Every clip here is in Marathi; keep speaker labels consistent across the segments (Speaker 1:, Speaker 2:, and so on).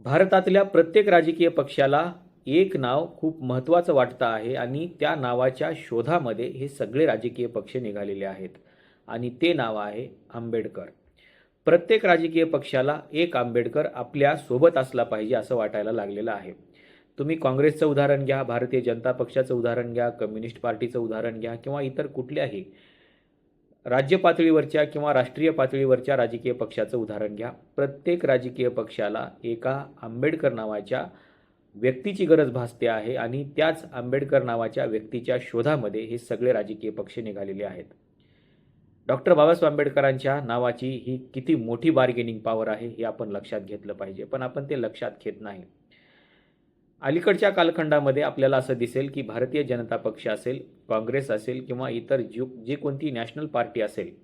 Speaker 1: भारतातल्या प्रत्येक राजकीय पक्षाला एक नाव खूप महत्त्वाचं वाटतं आहे आणि त्या नावाच्या शोधामध्ये हे सगळे राजकीय पक्ष निघालेले आहेत. आणि ते नाव आहे आंबेडकर. प्रत्येक राजकीय पक्षाला एक आंबेडकर आपल्यासोबत असला पाहिजे असं वाटायला लागलेलं आहे. तुम्ही काँग्रेसचं उदाहरण घ्या भारतीय जनता पक्षाचं उदाहरण घ्या कम्युनिस्ट पार्टीचं उदाहरण घ्या किंवा इतर कुठल्याही राज्य पातळीवरच्या किंवा राष्ट्रीय पातळीवरच्या राजकीय पक्षाचं उदाहरण घ्या. प्रत्येक राजकीय पक्षाला एका आंबेडकर नावाच्या व्यक्तीची गरज भासते आहे आणि त्याच आंबेडकर नावाच्या व्यक्तीच्या शोधामध्ये हे सगळे राजकीय पक्ष निघालेले आहेत. डॉक्टर बाबासाहेब आंबेडकरांच्या नावाची ही किती मोठी बार्गेनिंग पॉवर आहे हे आपण लक्षात घेतलं पाहिजे पण आपण ते लक्षात घेत नाही. अलीकडच्या कालखंडामध्ये आपल्याला असं दिसेल की भारतीय जनता पक्ष असेल काँग्रेस असेल किंवा इतर जी जी कोणती नॅशनल पार्टी असेल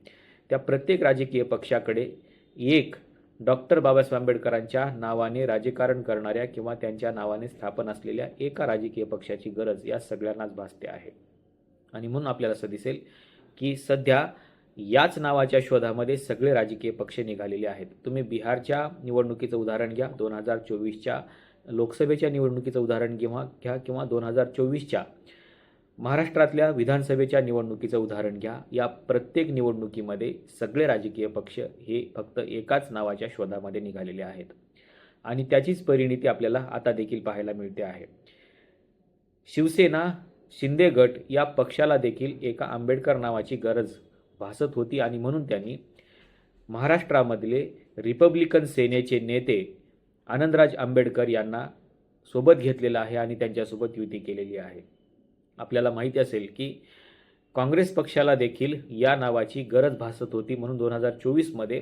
Speaker 1: त्या प्रत्येक राजकीय पक्षाकडे एक डॉक्टर बाबासाहेब आंबेडकरांच्या नावाने राजकारण करणाऱ्या किंवा त्यांच्या नावाने स्थापन असलेल्या एका राजकीय पक्षाची गरज या सगळ्यांनाच भासते आहे. आणि म्हणून आपल्याला असं दिसेल की सध्या याच नावाच्या शोधामध्ये सगळे राजकीय पक्ष निघालेले आहेत. तुम्ही बिहारच्या निवडणुकीचं उदाहरण घ्या दोन हजार चोवीसच्या लोकसभेच्या निवडणुकीचं उदाहरण किंवा घ्या किंवा दोन हजार चोवीसच्या महाराष्ट्रातल्या विधानसभेच्या निवडणुकीचं उदाहरण घ्या. या प्रत्येक निवडणुकीमध्ये सगळे राजकीय पक्ष हे फक्त एकाच नावाच्या शोधामध्ये निघालेले आहेत. आणि त्याचीच परिणिती आपल्याला आता देखील पाहायला मिळते आहे. शिवसेना शिंदे गट या पक्षाला देखील एका आंबेडकर नावाची गरज भासत होती आणि म्हणून त्यांनी महाराष्ट्रामधले रिपब्लिकन सेनेचे नेते आनंदराज आंबेडकर यांना सोबत घेतलेलं आहे आणि त्यांच्यासोबत युती केलेली आहे. आपल्याला माहिती असेल की काँग्रेस पक्षाला देखील या नावाची गरज भासत होती म्हणून दोन हजार चोवीसमध्ये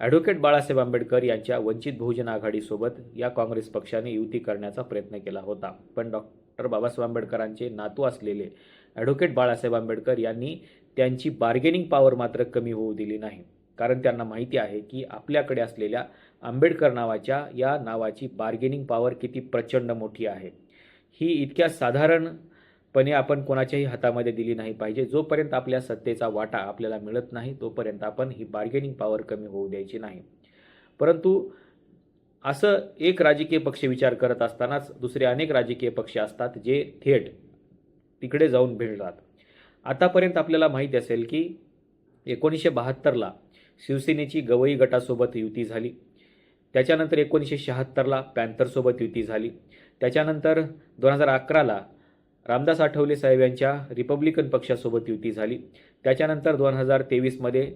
Speaker 1: ॲडव्होकेट बाळासाहेब आंबेडकर यांच्या वंचित बहुजन आघाडीसोबत या काँग्रेस पक्षाने युती करण्याचा प्रयत्न केला होता. पण डॉक्टर बाबासाहेब आंबेडकरांचे नातू असलेले ॲडव्होकेट बाळासाहेब आंबेडकर यांनी त्यांची बार्गेनिंग पॉवर मात्र कमी होऊ दिली नाही. कारण त्यांना माहिती आहे की आपल्याकडे असलेल्या आंबेडकर नावाच्या या नावाची बार्गेनिंग पॉवर किती प्रचंड मोठी आहे. ही इतक्या साधारण पणे आपण कोणाच्याही हातामध्ये दिली नाही पाहिजे. जोपर्यंत आपल्या सत्तेचा वाटा आपल्याला मिळत नाही तोपर्यंत आपण ही बार्गेनिंग पॉवर कमी होऊ द्यायची नाही. परंतु असं एक राजकीय पक्ष विचार करत असतानाच दुसरे अनेक राजकीय पक्ष असतात जे थेट तिकडे जाऊन भिडतात. आतापर्यंत आपल्याला माहिती असेल की एकोणीसशे बहात्तरला शिवसेनेची गवई गटासोबत युती झाली. त्याच्यानंतर एकोणीसशे शहात्तरला पॅन्थरसोबत युती झाली. त्याच्यानंतर दोन हजार अकराला रामदास आठवले साहेब यांच्या रिपब्लिकन पक्षासोबत युती झाली. त्याच्यानंतर दोन हजार तेवीसमध्ये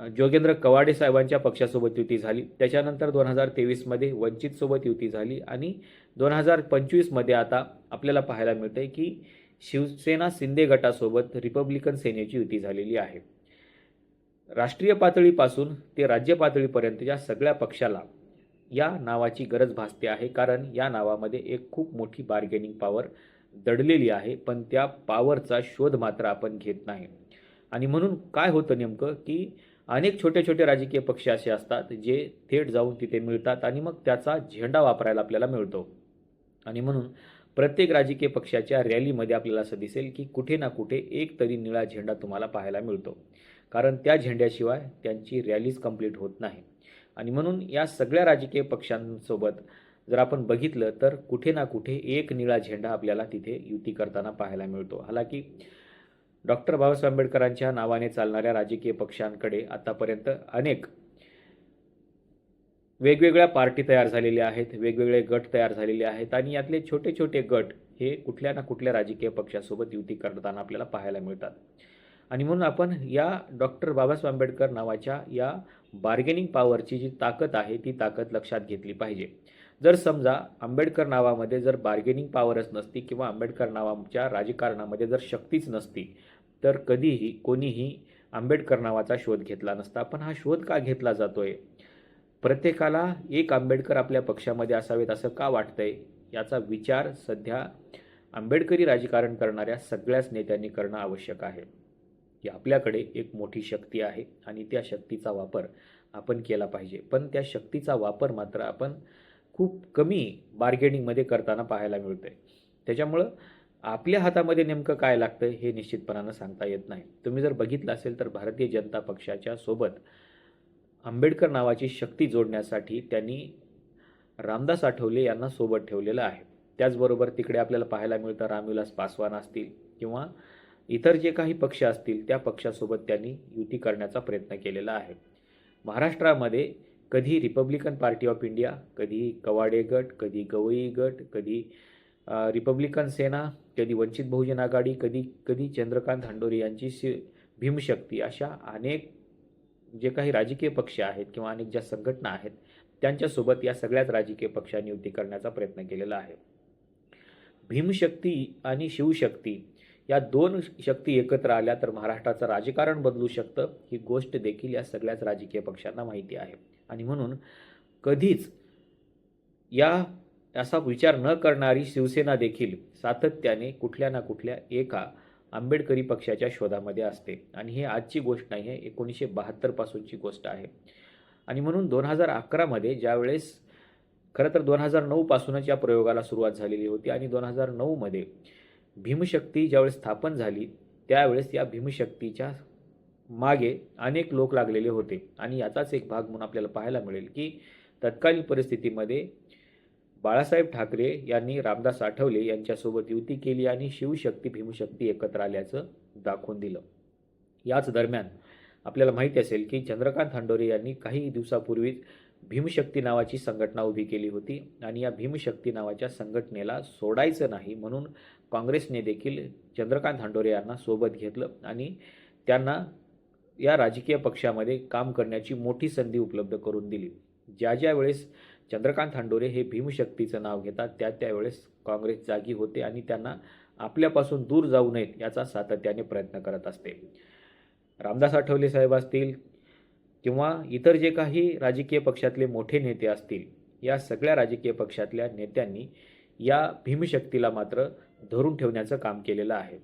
Speaker 1: जोगेंद्र कवाडे साहेबांच्या पक्षासोबत युती झाली. त्याच्यानंतर दोन हजार तेवीसमध्ये वंचितसोबत युती झाली आणि दोन हजार पंचवीसमध्ये आता आपल्याला पाहायला मिळतं आहे की शिवसेना शिंदे गटासोबत रिपब्लिकन सेनेची युती झालेली आहे. राष्ट्रीय पातळीपासून ते राज्य पातळीपर्यंतच्या सगळ्या पक्षाला या नावाची गरज भासते आहे कारण या नावामध्ये एक खूप मोठी बार्गेनिंग पॉवर दडलेली आहे पण त्या पावरचा शोध मात्र आपण घेत नाही. आणि म्हणून काय होतं नेमकं की अनेक छोटे छोटे राजकीय पक्ष असे असतात जे थेट जाऊन तिथे मिळतात आणि मग त्याचा झेंडा वापरायला आपल्याला मिळतो. आणि म्हणून प्रत्येक राजकीय पक्षाच्या रॅलीमध्ये आपल्याला असं दिसेल की कुठे ना कुठे एक तरी निळा झेंडा तुम्हाला पाहायला मिळतो. कारण त्या झेंड्याशिवाय त्यांची रॅलीज कंप्लीट होत नाही. आणि म्हणून या सगळ्या राजकीय पक्षांसोबत जर आपण बघितलं तर कुठे ना कुठे एक निळा झेंडा आपल्याला तिथे युती करताना पाहायला मिळतो. हालाकी डॉक्टर बाबासाहेब आंबेडकरांच्या नावाने चालणाऱ्या राजकीय पक्षांकडे आतापर्यंत अनेक वेगवेगळ्या पार्टी तयार झालेल्या आहेत वेगवेगळे गट तयार झालेले आहेत आणि यातले छोटे छोटे गट हे कुठल्या ना कुठल्या राजकीय पक्षासोबत युती करताना आपल्याला पाहायला मिळतात. आणि म्हणून आपण या डॉक्टर बाबासाहेब आंबेडकर नावाच्या या बार्गेनिंग पॉवरची जी ताकद आहे ती ताकद लक्षात घेतली पाहिजे. जर समजा आंबेडकर नावामध्ये जर बार्गेनिंग पॉवरच नसती किंवा आंबेडकर नावाच्या राजकारणामध्ये जर शक्तीच नसती तर कधीही कोणीही आंबेडकर नावाचा शोध घेतला नसता. पण हा शोध का घेतला जातो आहे प्रत्येकाला एक आंबेडकर आपल्या पक्षामध्ये असावेत असं का वाटतंय? याचा विचार सध्या आंबेडकरी राजकारण करणाऱ्या सगळ्याच नेत्यांनी करणं आवश्यक आहे. की आपल्याकडे एक मोठी शक्ती आहे आणि त्या शक्तीचा वापर आपण केला पाहिजे. पण त्या शक्तीचा वापर मात्र आपण खूप कमी बार्गेनिंगमध्ये करताना पाहायला मिळतं आहे त्याच्यामुळं आपल्या हातामध्ये नेमकं काय लागतं हे निश्चितपणानं सांगता येत नाही. तुम्ही जर बघितलं असेल तर भारतीय जनता पक्षाच्या सोबत आंबेडकर नावाची शक्ती जोडण्यासाठी त्यांनी रामदास आठवले यांना सोबत ठेवलेलं आहे. त्याचबरोबर तिकडे आपल्याला पाहायला मिळतं रामविलास पासवान असतील किंवा इतर जे काही पक्ष असतील त्या पक्षासोबत त्यांनी युती करण्याचा प्रयत्न केलेला आहे. महाराष्ट्रामध्ये कधी रिपब्लिकन पार्टी ऑफ इंडिया कधी कवाडे गट कधी गवई गट कधी रिपब्लिकन सेना कधी वंचित बहुजन आघाडी कधी कधी चंद्रकांत हंडोरे यांची शि भीमशक्ती अशा अनेक जे काही राजकीय पक्ष आहेत किंवा अनेक ज्या संघटना आहेत त्यांच्यासोबत या सगळ्याच राजकीय पक्षांनी युती करण्याचा प्रयत्न केलेला आहे. भीमशक्ती आणि शिवशक्ती या दोन शक्ती एकत्र आल्या तर महाराष्ट्राचं राजकारण बदलू शकतं ही गोष्ट देखील या सगळ्याच राजकीय पक्षांना माहिती आहे. आणि म्हणून कधीच या असा विचार न करणारी शिवसेना देखील सातत्याने कुठल्या ना कुठल्या एका आंबेडकरी पक्षाच्या शोधामध्ये असते. आणि ही आजची गोष्ट नाही आहे एकोणीसशे बहात्तरपासूनची गोष्ट आहे. आणि म्हणून दोन हजार अकरामध्ये ज्यावेळेस खरं तर दोन हजार नऊपासूनच या प्रयोगाला सुरुवात झालेली होती आणि दोन हजार नऊमध्ये भीमशक्ती ज्यावेळेस स्थापन झाली त्यावेळेस या भीमशक्तीच्या मागे अनेक लोक लागलेले होते. आणि याचाच एक भाग म्हणून आपल्याला पाहायला मिळेल की तत्कालीन परिस्थितीमध्ये बाळासाहेब ठाकरे यांनी रामदास आठवले यांच्यासोबत युती केली आणि शिवशक्ती भीमशक्ती एकत्र आल्याचं दाखवून दिलं. याच दरम्यान आपल्याला माहिती असेल की चंद्रकांत हंडोरे यांनी काही दिवसापूर्वीच भीमशक्ती नावाची संघटना उभी केली होती आणि या भीमशक्ती नावाच्या संघटनेला सोडायचं नाही म्हणून काँग्रेसने देखील चंद्रकांत हंडोरे यांना सोबत घेतलं आणि त्यांना या राजकीय पक्षामध्ये काम करण्याची मोठी संधी उपलब्ध करून दिली. ज्या ज्या वेळेस चंद्रकांत हंडोरे हे भीमशक्तीचं नाव घेतात त्या त्यावेळेस काँग्रेस जागी होते आणि त्यांना आपल्यापासून दूर जाऊ नयेत याचा सातत्याने प्रयत्न करत असते. रामदास आठवले साहेब असतील किंवा इतर जे काही राजकीय पक्षातले मोठे नेते असतील या सगळ्या राजकीय पक्षातल्या नेत्यांनी या भीमशक्तीला मात्र धरून ठेवण्याचं काम केलेलं आहे.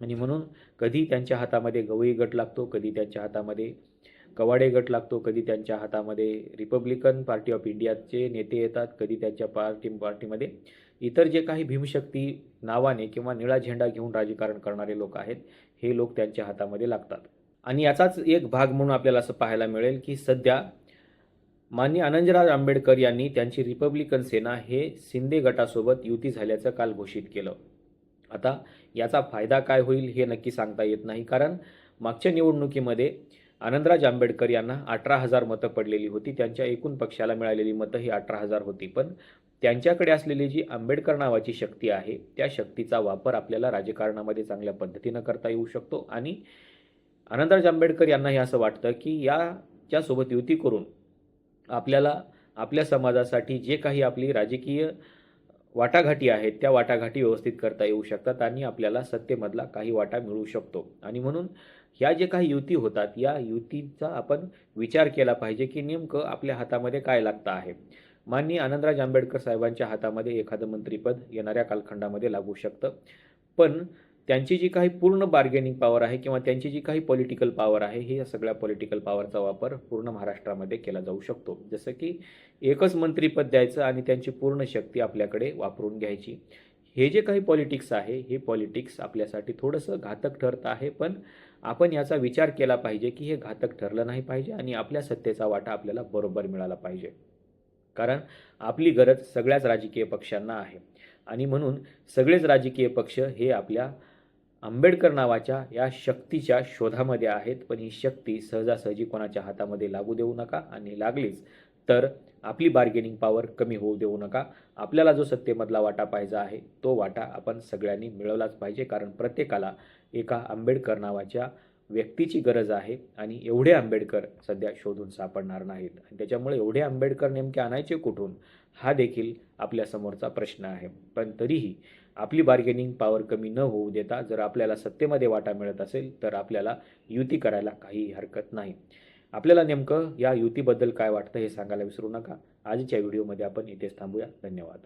Speaker 1: आणि म्हणून कधी त्यांच्या हातामध्ये गवई गट लागतो कधी त्यांच्या हातामध्ये कवाडे गट लागतो कधी त्यांच्या हातामध्ये रिपब्लिकन पार्टी ऑफ इंडियाचे नेते येतात कधी त्यांच्या पार्टी पार्टीमध्ये इतर जे काही भीमशक्ती नावाने किंवा निळा झेंडा घेऊन राजकारण करणारे लोक आहेत हे लोक त्यांच्या हातामध्ये लागतात. आणि याचाच एक भाग म्हणून आपल्याला असं पाहायला मिळेल की सध्या मान्य आनंदराज आंबेडकर यांनी त्यांची रिपब्लिकन सेना हे शिंदे गटासोबत युती झाल्याचं काल घोषित केलं. आता याचा फायदा काय होईल हे नक्की सांगता येत नाही कारण मागच्या निवडणुकीमध्ये आनंदराज आंबेडकर यांना अठरा हजार मतं पडलेली होती. त्यांच्या एकूण पक्षाला मिळालेली मतं ही अठरा हजार होती. पण त्यांच्याकडे असलेली जी आंबेडकर नावाची शक्ती आहे त्या शक्तीचा वापर आपल्याला राजकारणामध्ये चांगल्या पद्धतीनं करता येऊ शकतो आणि आनंदराज आंबेडकर यांनाही असं वाटतं की याच्यासोबत युती करून आपल्याला आपल्या समाजासाठी जे काही आपली राजकीय वाटाघाटी आहेत त्या वाटाघाटी व्यवस्थित करता येऊ शकतात आणि आपल्याला सत्तेमधला काही वाटा मिळू शकतो. आणि म्हणून ह्या जे काही युती होतात या युतीचा आपण विचार केला पाहिजे की नेमकं आपल्या हातामध्ये काय लागतं आहे. माननीय आनंदराज आंबेडकर साहेबांच्या हातामध्ये एखादं मंत्रिपद येणाऱ्या कालखंडामध्ये लागू शकतं. पण त्यांची जी काही पूर्ण बार्गेनिंग पॉवर आहे किंवा त्यांची जी काही पॉलिटिकल पॉवर आहे ही या सगळ्या पॉलिटिकल पॉवरचा वापर पूर्ण महाराष्ट्रामध्ये केला जाऊ शकतो. जसं की एकच मंत्रिपद द्यायचं आणि त्यांची पूर्ण शक्ती आपल्याकडे वापरून घ्यायची. हे जे काही पॉलिटिक्स आहे हे पॉलिटिक्स आपल्यासाठी थोडंसं घातक ठरतं आहे पण आपण याचा विचार केला पाहिजे की हे घातक ठरलं नाही पाहिजे आणि आपल्या सत्तेचा वाटा आपल्याला बरोबर मिळाला पाहिजे. कारण आपली गरज सगळ्याच राजकीय पक्षांना आहे. आणि म्हणून सगळेच राजकीय पक्ष हे आपल्या आंबेडकर नावाच्या या शक्तीच्या शोधामध्ये आहेत. पण ही शक्ती सहजासहजी कोणाच्या हातामध्ये लागू देऊ नका. आणि लागलीच तर आपली बार्गेनिंग पॉवर कमी होऊ देऊ नका. आपल्याला जो सत्तेमधला वाटा पाहिजे आहे तो वाटा आपण सगळ्यांनी मिळवलाच पाहिजे. कारण प्रत्येकाला एका आंबेडकर नावाच्या व्यक्तीची गरज आहे आणि एवढे आंबेडकर सध्या शोधून सापडणार नाहीत. आणि त्याच्यामुळे एवढे आंबेडकर नेमके आणायचे कुठून? हा देखील आपल्यासमोरचा प्रश्न आहे. पण तरीही आपली बार्गेनिंग पॉवर कमी न होऊ देता जर आपल्याला सत्तेमध्ये वाटा मिळत असेल तर आपल्याला युती करायला काही हरकत नाही. आपल्याला नेमकं या युतीबद्दल काय वाटतं हे सांगायला विसरू नका. आजच्या व्हिडिओमध्ये आपण इथेच थांबूया. धन्यवाद.